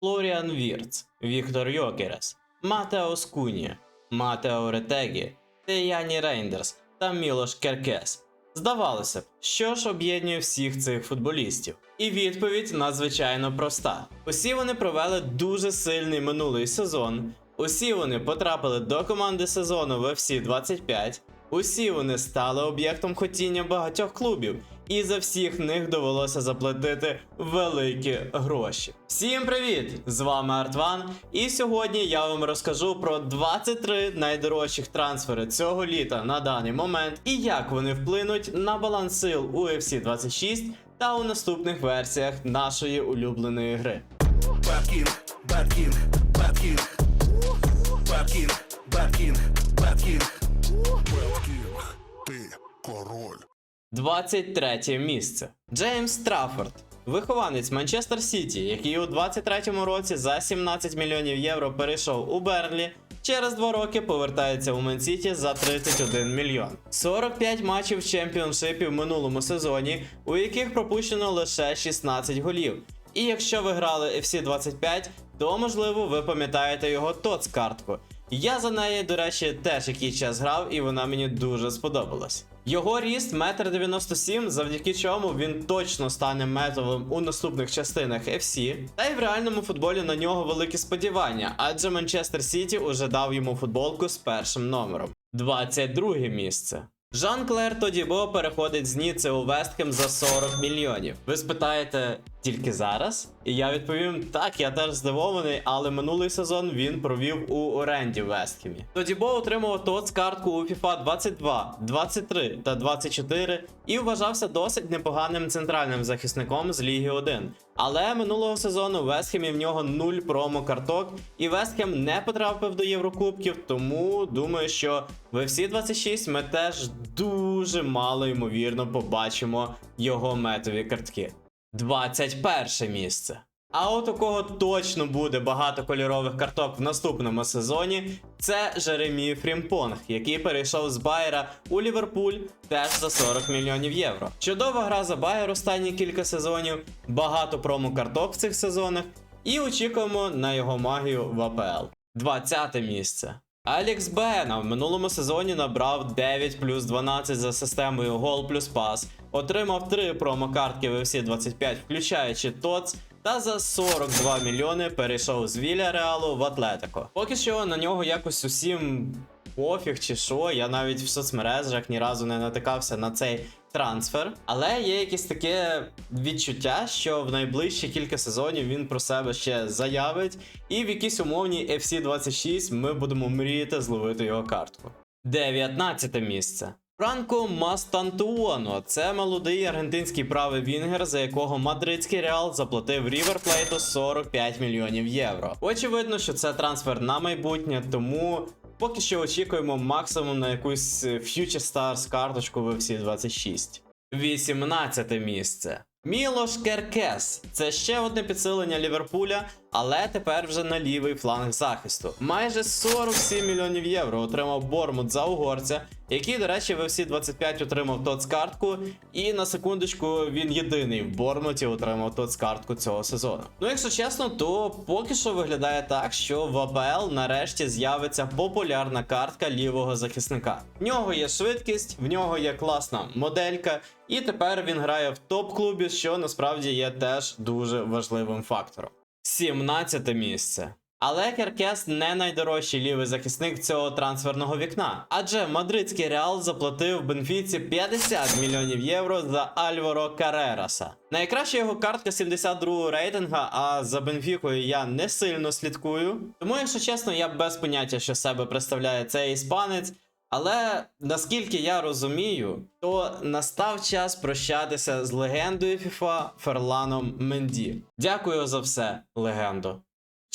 Флоріан Вірц, Віктор Йокерес, Матео Скунія, Матео Ретегі, Теяні Рейндерс та Мілош Керкес. Здавалося б, що ж об'єднує всіх цих футболістів? І відповідь надзвичайно проста: усі вони провели дуже сильний минулий сезон. Усі вони потрапили до команди сезону в FC 25. Усі вони стали об'єктом хотіння багатьох клубів, і за всіх них довелося заплатити великі гроші. Всім привіт! З вами Артван, і сьогодні я вам розкажу про 23 найдорожчих трансфери цього літа на даний момент і як вони вплинуть на баланс сил у FC 26 та у наступних версіях нашої улюбленої гри. Бэткинг, Бэткинг, Бэткинг Бэткинг, Бэткинг, Бэткинг Бэткинг, ти король 23 місце. Джеймс Страффорд. Вихованець Манчестер Сіті, який у 23-му році за 17 мільйонів євро перейшов у Берлі, через два роки повертається у Мансіті за 31 мільйон. 45 матчів в чемпіоншипі в минулому сезоні, у яких пропущено лише 16 голів. І якщо ви грали FC 25, то можливо ви пам'ятаєте його ТОЦ картку. Я за неї, до речі, теж який час грав, і вона мені дуже сподобалась. Його ріст 1,97 м, завдяки чому він точно стане метовим у наступних частинах FC. Та й в реальному футболі на нього великі сподівання, адже Манчестер Сіті уже дав йому футболку з першим номером. 22 місце. Жан-Клер Тодібо переходить з Ніци у Вестхем за 40 мільйонів. Ви спитаєте тільки зараз? І я відповім: так, я теж здивований, але минулий сезон він провів у оренді в Вестхемі. Тодібо отримав ТОЦ картку у FIFA 22, 23 та 24 і вважався досить непоганим центральним захисником з Ліги 1. Але минулого сезону в Вестхемі в нього нуль промо-карток, і Вестхем не потрапив до Єврокубків, тому думаю, що в FC 26 ми теж дуже мало ймовірно побачимо його метові картки. 21 місце. А от у кого точно буде багато кольорових карток в наступному сезоні, це Жеремі Фрімпонг, який перейшов з Байера у Ліверпуль теж за 40 мільйонів євро. Чудова гра за Байер останні кілька сезонів, багато промо-карток в цих сезонах, і очікуємо на його магію в АПЛ. 20 місце. Алікс Бена в минулому сезоні набрав 9 плюс 12 за системою гол плюс пас, отримав 3 промокартки в FC 25, включаючи ТОЦ, та за 42 мільйони перейшов з Віля Реалу в Атлетико. Поки що на нього якось усім пофіг чи що, я навіть в соцмережах ні разу не натикався на цей трансфер. Але є якесь таке відчуття, що в найближчі кілька сезонів він про себе ще заявить, і в якійсь умовній FC 26 ми будемо мріяти зловити його картку. 19 місце. Франко Мастантуоно це молодий аргентинський правий вінгер, за якого мадридський реал заплатив Рівер Плейту 45 мільйонів євро. Очевидно, що це трансфер на майбутнє, тому поки що очікуємо максимум на якусь е, Future Stars карточку в FC 26. 18 місце. Мілош Керкес це ще одне підсилення Ліверпуля, але тепер вже на лівий фланг захисту. Майже 47 мільйонів євро отримав Бормут за угорця, який, до речі, в FC 25 отримав ТОЦ-картку, і на секундочку він єдиний в Бормуті отримав ТОЦ-картку цього сезону. Ну, якщо чесно, то поки що виглядає так, що в АПЛ нарешті з'явиться популярна картка лівого захисника. В нього є швидкість, в нього є класна моделька, і тепер він грає в топ-клубі, що насправді є теж дуже важливим фактором. 17 місце. Але Керкес не найдорожчий лівий захисник цього трансферного вікна, адже мадридський реал заплатив Бенфіці 50 мільйонів євро за Альваро Карераса. Найкраща його картка 72 рейтинга, а за Бенфікою я не сильно слідкую. Тому, якщо чесно, я без поняття, що себе представляє цей іспанець. Але наскільки я розумію, то настав час прощатися з легендою FIFA Ферланом Менді. Дякую за все, легендо.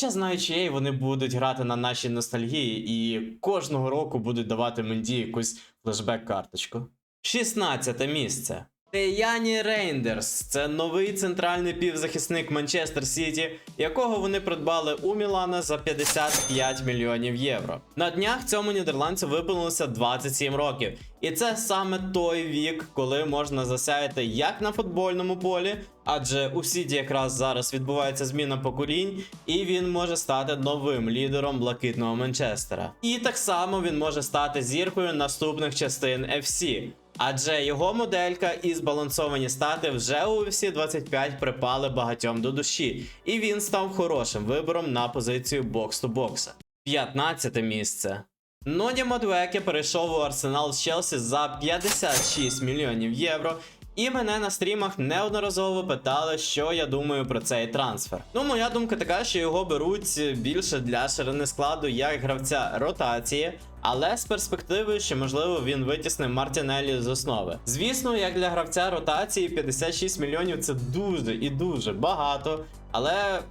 Ще знаю, чиєї вони будуть грати на нашій ностальгії, і кожного року будуть давати Менді якусь флешбек-карточку. 16 місце. Теяні Рейндерс це новий центральний півзахисник Манчестер Сіті, якого вони придбали у Мілана за 55 мільйонів євро. На днях цьому нідерландцю виповнилося 27 років, і це саме той вік, коли можна засяяти як на футбольному полі, адже у Сіті якраз зараз відбувається зміна поколінь, і він може стати новим лідером блакитного Манчестера. І так само він може стати зіркою наступних частин FC. Адже його моделька і збалансовані стати вже у UFC 25 припали багатьом до душі, і він став хорошим вибором на позицію бокс-то-бокса. 15 місце. Ноні Мадвеке перейшов у арсенал з Челсі за 56 мільйонів євро. І мене на стрімах неодноразово питали, що я думаю про цей трансфер. Ну, моя думка така, що його беруть більше для ширини складу як гравця ротації, але з перспективи, що можливо він витісне Мартінелі з основи. Звісно, як для гравця ротації 56 мільйонів це дуже і дуже багато, але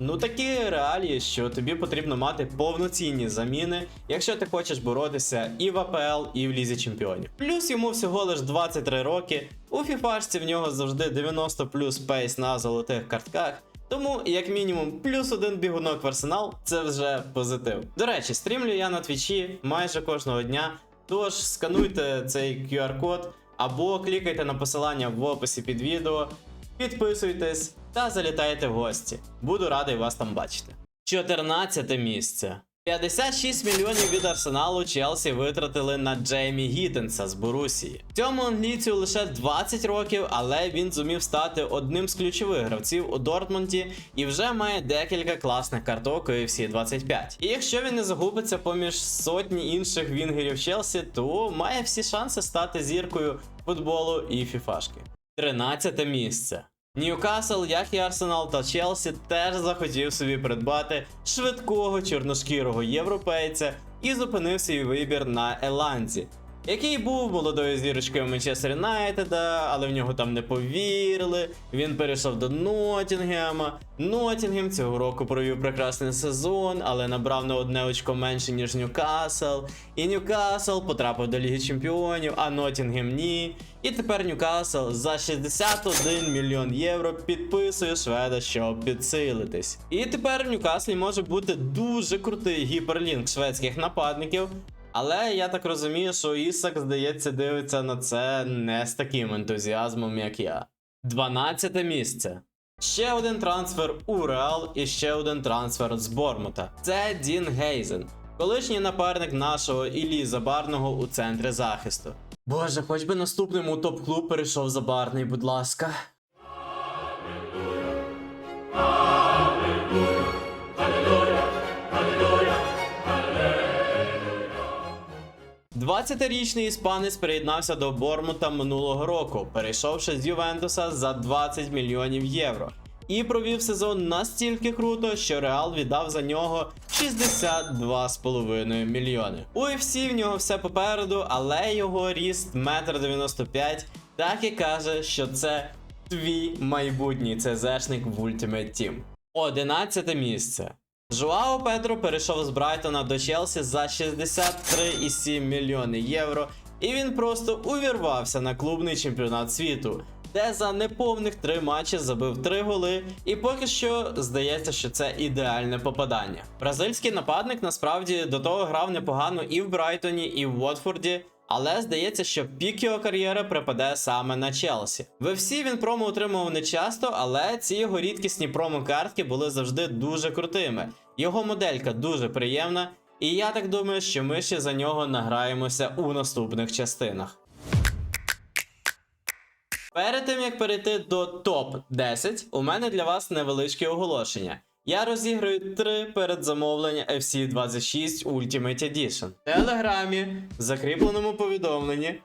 Ну такі реалії, що тобі потрібно мати повноцінні заміни, якщо ти хочеш боротися і в АПЛ, і в Лізі Чемпіонів. Плюс йому всього лиш 23 роки. У фіфашці в нього завжди 90 плюс пейс на золотих картках. Тому, як мінімум, плюс один бігунок в арсенал це вже позитив. До речі, стрімлю я на твічі майже кожного дня. Тож скануйте цей QR-код або клікайте на посилання в описі під відео, підписуйтесь та залітайте в гості. Буду радий вас там бачити. 14 місце. 56 мільйонів від арсеналу Челсі витратили на Джеймі Гіттенса з Борусії. Цьому англійцю лише 20 років, але він зумів стати одним з ключових гравців у Дортмунді і вже має декілька класних карток у UFC 25. І якщо він не загубиться поміж сотні інших вінгерів Челсі, то має всі шанси стати зіркою футболу і фіфашки. 13 місце. Ньюкасл, як і Арсенал та Челсі, теж захотів собі придбати швидкого чорношкірого європейця і зупинив свій вибір на Еланзі, який був молодою зірочкою Манчестер Юнайтеда, але в нього там не повірили. Він перейшов до Ноттінгема. Ноттінгем цього року провів прекрасний сезон, але набрав на одне очко менше, ніж Ньюкасл. І Ньюкасл потрапив до Ліги Чемпіонів, а Ноттінгем ні. І тепер Ньюкасл за 61 мільйон євро підписує шведа, щоб підсилитись. І тепер в Ньюкаслі може бути дуже крутий гіперлінк шведських нападників. Але я так розумію, що Ісак, здається, дивиться на це не з таким ентузіазмом, як я. 12 місце. Ще один трансфер у Реал і ще один трансфер з Бормута. Це Дін Гейзен, колишній напарник нашого Іллі Забарного у центрі захисту. Боже, хоч би наступним у топ-клуб перейшов Забарний, будь ласка. Двадцятирічний іспанець приєднався до Бормута минулого року, перейшовши з Ювентуса за 20 мільйонів євро. І провів сезон настільки круто, що Реал віддав за нього 62,5 мільйони. У UFC в нього все попереду, але його ріст 1,95 м так і каже, що це твій майбутній ЦЗшник в Ultimate Team. 11 місце. Жуао Педро перейшов з Брайтона до Челсі за 63,7 мільйони євро, і він просто увірвався на клубний чемпіонат світу, де за неповних три матчі забив три голи, і поки що здається, що це ідеальне попадання. Бразильський нападник насправді до того грав непогано і в Брайтоні, і в Уотфорді. Але здається, що пік його кар'єри припаде саме на Челсі. В FC він промо отримував не часто, але ці його рідкісні промо-картки були завжди дуже крутими. Його моделька дуже приємна, і я так думаю, що ми ще за нього награємося у наступних частинах. Перед тим як перейти до топ 10, у мене для вас невеличке оголошення. Я розіграю три передзамовлення FC 26 Ultimate Edition. В телеграмі, в закріпленому повідомленні.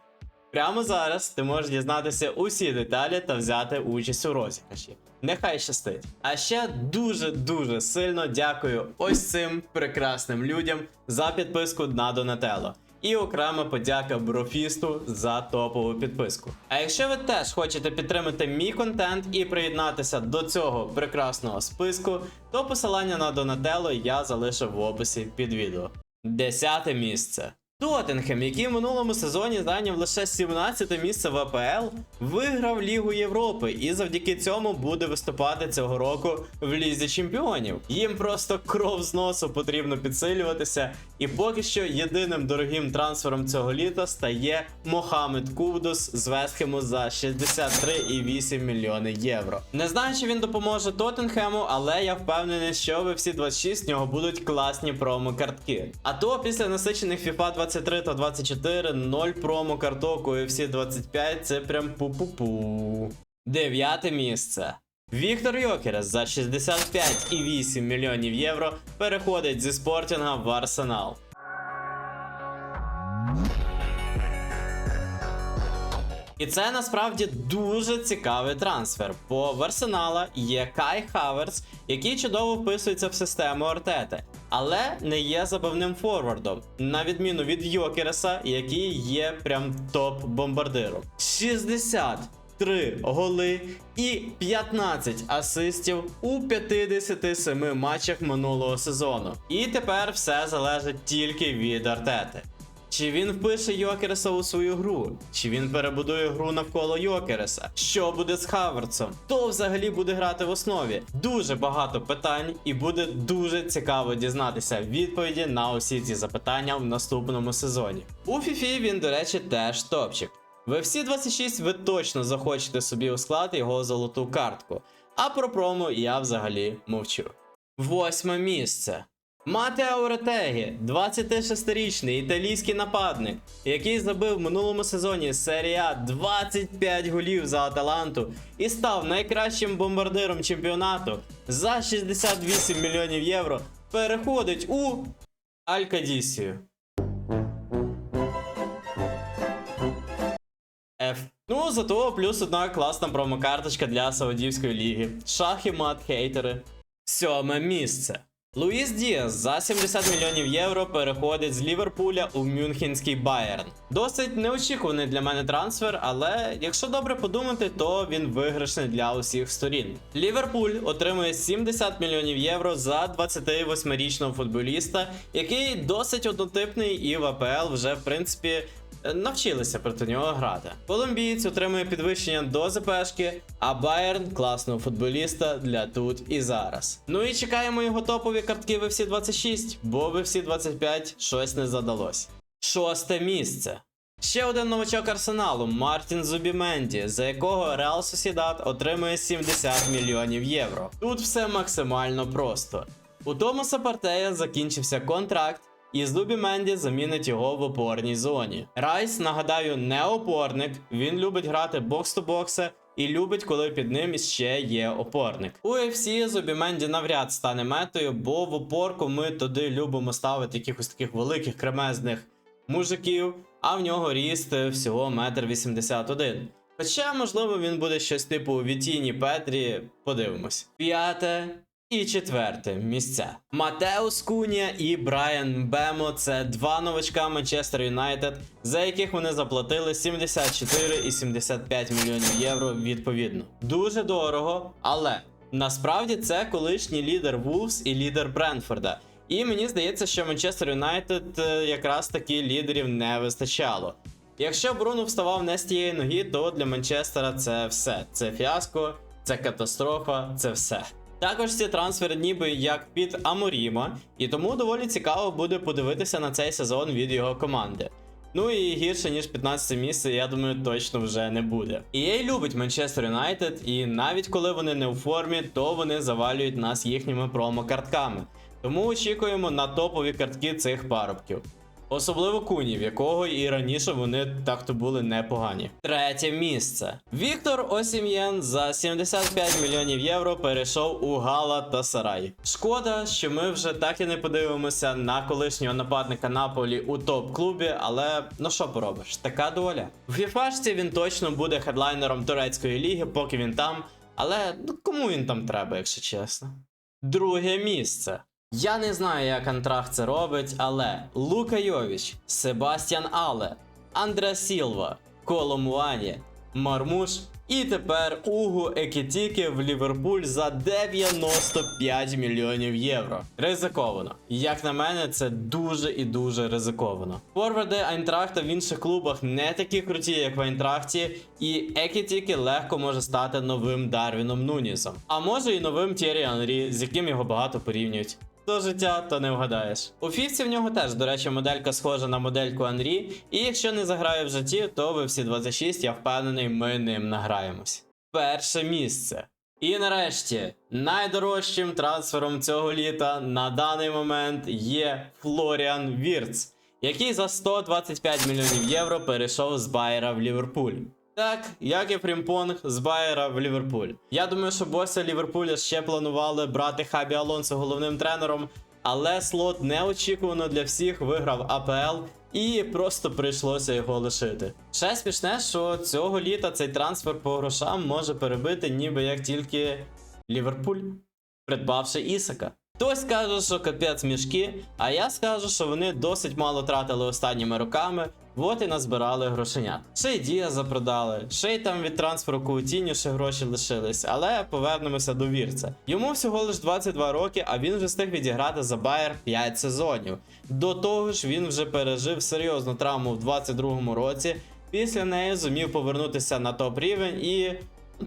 Прямо зараз ти можеш дізнатися усі деталі та взяти участь у розіграші. Нехай щастить. А ще дуже-дуже сильно дякую ось цим прекрасним людям за підписку на Донателло. І окрема подяка Брофісту за топову підписку. А якщо ви теж хочете підтримати мій контент і приєднатися до цього прекрасного списку, то посилання на Донателло я залишив в описі під відео. Десяте місце. Тоттенхем, який в минулому сезоні зайняв лише 17 місце в АПЛ, виграв Лігу Європи і завдяки цьому буде виступати цього року в Лізі Чемпіонів. Їм просто кров з носу потрібно підсилюватися, і поки що єдиним дорогим трансфером цього літа стає Мохамед Кудус з Вестхему за 63,8 мільйони євро. Не знаю, чи він допоможе Тоттенхему, але я впевнений, що в всі 26 в нього будуть класні промо-картки. А то після насичених FIFA 23 та 24 0 промо-карток у UFC 25 це прям пу-пу-пу. Дев'яте місце. Віктор Йокерес за 65,8 мільйонів євро переходить зі спортінга в Арсенал. І це насправді дуже цікавий трансфер, бо в Арсенала є Кай Хаверс, який чудово вписується в систему Артети, але не є забавним форвардом, на відміну від Йокереса, який є прям топ-бомбардиром. 63 голи і 15 асистів у 57 матчах минулого сезону. І тепер все залежить тільки від Артети. Чи він впише Йокереса у свою гру? Чи він перебудує гру навколо Йокереса? Що буде з Хаверцем? Хто взагалі буде грати в основі? Дуже багато питань, і буде дуже цікаво дізнатися відповіді на усі ці запитання в наступному сезоні. У FIFA він, до речі, теж топчик. В FC 26 ви точно захочете собі у склад його золоту картку. А про промо я взагалі мовчу. Восьме місце. Матео Ретегі, 26-річний італійський нападник, який забив в минулому сезоні серії А 25 голів за Аталанту і став найкращим бомбардиром чемпіонату за 68 мільйонів євро, переходить у Алькадісію. F. Ну, зато плюс одна класна промокарточка для Саудівської ліги. Шах і мат хейтери. Сьоме місце. Луїс Діас за 70 мільйонів євро переходить з Ліверпуля у Мюнхенський Байерн. Досить неочікуваний для мене трансфер, але якщо добре подумати, то він виграшний для усіх сторін. Ліверпуль отримує 70 мільйонів євро за 28-річного футболіста, який досить однотипний і в АПЛ вже в принципі навчилися проти нього грати. Колумбієць отримує підвищення до ЗПшки, а Байерн класного футболіста для тут і зараз. Ну і чекаємо його топові картки в FC 26, бо в FC 25 щось не задалось. Шосте місце. Ще один новачок арсеналу Мартін Зубіменді, за якого Реал Сосідат отримує 70 мільйонів євро. Тут все максимально просто. У Томаса Партея закінчився контракт, і Зубі Менді замінить його в опорній зоні. Райс, нагадаю, не опорник. Він любить грати бокс-то-бокси і любить, коли під ним іще є опорник. У UFC Зубі Менді навряд стане метою, бо в опорку ми туди любимо ставити якихось таких великих кремезних мужиків, а в нього ріст всього 1,81 м. Хоча, можливо, він буде щось типу Вітіні Петрі, подивимось. П'яте і четверте місця. Матеус Кунія і Брайан Бемо це два новачка Манчестер Юнайтед, за яких вони заплатили 74 і 75 мільйонів євро відповідно. Дуже дорого, але насправді це колишній лідер Вулфс і лідер Бренфорда. І мені здається, що Манчестер Юнайтед е, якраз таки лідерів не вистачало. Якщо Бруно вставав не з тієї ноги, то для Манчестера це все. Це фіаско, це катастрофа, це все. Також ці трансфери ніби як під Аморіма, і тому доволі цікаво буде подивитися на цей сезон від його команди. Ну і гірше ніж 15 місце, я думаю, точно вже не буде. EA любить Манчестер Юнайтед, і навіть коли вони не у формі, то вони завалюють нас їхніми промо-картками. Тому очікуємо на топові картки цих парубків. Особливо куні, в якого і раніше вони так-то були непогані. Третє місце. Віктор Осім'єн за 75 мільйонів євро перейшов у Гала та Сарай. Шкода, що ми вже так і не подивимося на колишнього нападника Наполі у топ-клубі, але ну що поробиш, така доля. В фіфашці він точно буде хедлайнером турецької ліги, поки він там. Але ну кому він там треба, якщо чесно. Друге місце. Я не знаю, як Антрах це робить, але Лука Йовіч, Себастьян Але, Андре Сілва, Коло Муані, Мармуш. І тепер Угу Екітіки в Ліверпуль за 95 мільйонів євро. Ризиковано. Як на мене, це дуже і дуже ризиковано. Форварди Айнтрахта в інших клубах не такі круті, як в Айнтрахті, і Екітіки легко може стати новим Дарвіном Нунісом. А може і новим Тєрі Анрі, з яким його багато порівнюють. То життя, то не вгадаєш. У фіфці в нього теж, до речі, моделька схожа на модельку Анрі, і якщо не заграє в житті, то ви всі 26, я впевнений, ми ним награємось. Перше місце. І нарешті найдорожчим трансфером цього літа на даний момент є Флоріан Вірц, який за 125 мільйонів євро перейшов з Байера в Ліверпуль. Так, як і Фрімпонг з Байера в Ліверпуль. Я думаю, що бося Ліверпуля ще планували брати Хабі Алонсо головним тренером, але слот неочікувано для всіх виграв АПЛ і просто прийшлося його лишити. Ще смішне, що цього літа цей трансфер по грошам може перебити ніби як тільки Ліверпуль, придбавши Ісака. Хтось каже, що капець мішки, а я скажу, що вони досить мало тратили останніми роками, от і назбирали грошенят. Ще й Дія запродали, ще й там від трансферу Каутіню ще гроші лишились, але повернемося до вірця. Йому всього лиш 22 роки, а він вже встиг відіграти за Байер 5 сезонів. До того ж, він вже пережив серйозну травму в 22-му році. Після неї зумів повернутися на топ рівень і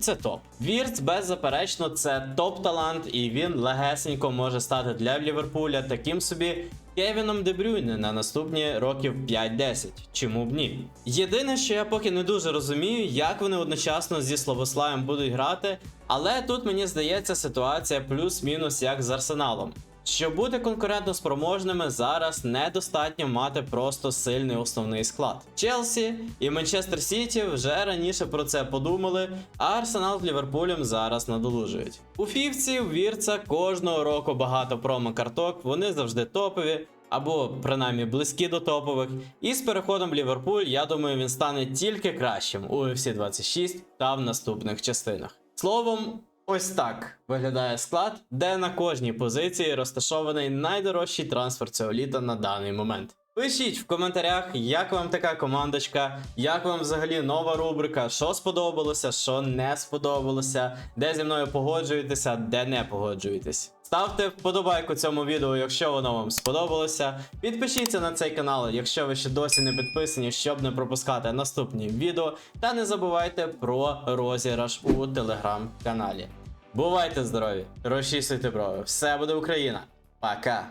це топ. Вірц, беззаперечно, це топ-талант, і він легесенько може стати для Ліверпуля таким собі Кевіном Дебрюйне на наступні років 5-10. Чому б ні? Єдине, що я поки не дуже розумію, як вони одночасно зі Словославом будуть грати, але тут мені здається ситуація плюс-мінус як з Арсеналом. Щоб бути конкурентно спроможними, зараз недостатньо мати просто сильний основний склад. Челсі і Манчестер Сіті вже раніше про це подумали, а Арсенал з Ліверпулем зараз надолужують. У фівці у Вірца кожного року багато промо-карток, вони завжди топові. Або принаймні близькі до топових. І з переходом Ліверпуль, я думаю, він стане тільки кращим у UFC 26 та в наступних частинах. Словом, Ось так виглядає склад, де на кожній позиції розташований найдорожчий трансфер цього літа на даний момент. Пишіть в коментарях, як вам така командочка, як вам взагалі нова рубрика, що сподобалося, що не сподобалося, де зі мною погоджуєтеся, де не погоджуєтесь. Ставте вподобайку цьому відео, якщо воно вам сподобалося. Підпишіться на цей канал, якщо ви ще досі не підписані, щоб не пропускати наступні відео. Та не забувайте про розіграш у телеграм-каналі. Бувайте здорові! Розчісуйте брови! Все буде Україна! Пока!